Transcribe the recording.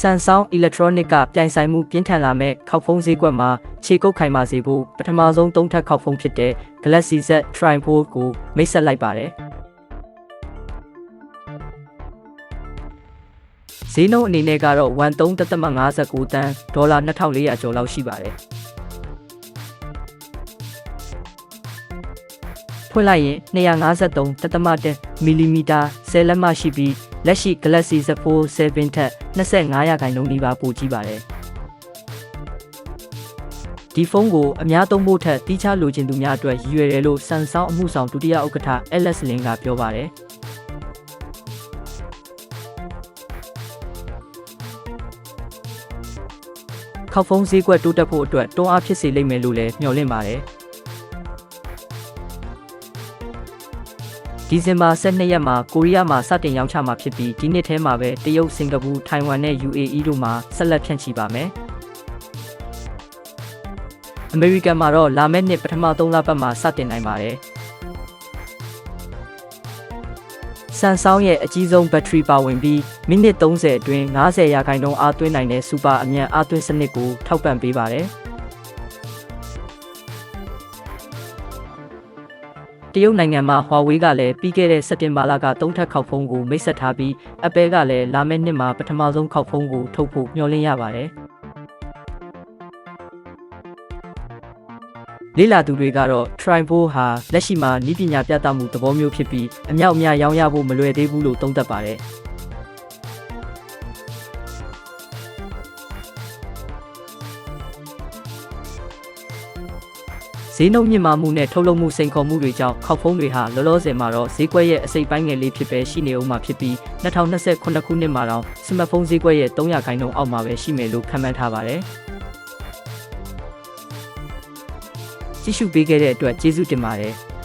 Samsung Electronic ကပြိုင်ဆိုင်မှုပြင်းထန်လာမဲ့ခောက်ဖုံးဈေးကွက်မှာခြေကုပ်ခိုင်ပါစေဖို့ပထမဆုံးသုံးထပ်ခောက်ဖုံးဖြစ်တဲ့ Galaxy Z Try Fold ကိုမိတ်ဆက်လိုက်ပါတယ်ဈေးနှုန်းအနေနဲ့ကတော့13.59တန်းဒေါ်လာ2400ကျော်လောက်ရှိပါတယ်ဖွင့်လိုက်ရင်253.1မီလီမီတာဆယ်လက်မရှိပြီး လက်ရှိ Galaxy Z Fold 7ထက်25ရာခိုင်နှုန်းနီးပါးပိုကြီးပါတယ်ဒီဖုန်းကိုအများသုံးဖို့ထက်တီးခြားလိုချင်သူများအတွက်ရည်ရွယ်တယ်လို့ Samsung အမှုဆောင်ဒုတိယဥက္ကဋ္ဌ Alex Lin ကပြောပါတယ်ခောက်ဖုံးဈေးကွက်တိုးတက်ဖို့အတွက်တွန်းအားဖြစ်စေလိမ့်မယ်လို့လည်းမျှော်လင့်ပါတယ် ဒီဇင်ဘာ12ရက်မှာကိုရီးယားမှာစတင်ရောင်းချမှာဖြစ်ပြီးဒီနှစ်ထဲမှာပဲတရုတ်၊စင်ကာပူ၊ထိုင်ဝမ်နဲ့ UAE တို့မှာဆက်လက်ဖြန့်ချိပါမယ်။အမေရိကန်မှာတော့လာမယ့်နှစ်ပထမ3လပတ်မှာစတင်နိုင်ပါတယ်။ Samsung ရဲ့အကြီးဆုံးဘက်ထရီပါဝင်ပြီးမိနစ်30အတွင်း90ရာခိုင်နှုန်းအားသွင်းနိုင်တဲ့စူပါအမြန်အားသွင်းစနစ်ကိုထောက်ပံ့ပေးပါတယ်။ ရုတ်နိုင်ငံမှာ Huawei ကလည်းပြီးခဲ့တဲ့စက်တင်ဘာလကသုံးထပ်ခောက်ဖုံးကိုမိတ်ဆက်ထားပြီး Apple ကလည်းလာမယ့်နှစ်မှာပထမဆုံးခောက်ဖုံးကိုထုတ်ဖို့မျှော်လင့်ရပါတယ်။လေးလာသူတွေကတော့ Tribo ဟာလက်ရှိမှာဤပညာပြသမှုသဘောမျိုးဖြစ်ပြီးအမြောက်အများရောင်းရဖို့မလွယ်သေးဘူးလို့သုံးသပ်ပါတယ်။ ဈေးနှုန်းမြင့်မားမှုနဲ့ထုတ်လုပ်မှုစိန်ခေါ်မှုတွေကြောင့်ခောက်ဖုံးတွေဟာလောလောဆယ်မှာတော့ဈေးကွက်ရဲ့အစိပ်ပိုင်းငယ်လေးဖြစ်ပဲရှိနေအောင်မှာဖြစ်ပြီး2029ခုနှစ်မှာတော့စမတ်ဖုန်းဈေးကွက်ရဲ့300ခိုင်နှုန်းအောက်မှာပဲရှိမယ်လို့ခန့်မှန်းထားပါတယ်။ကြည့်ရှုပေးခဲ့တဲ့အတွက်ကျေးဇူးတင်ပါတယ်။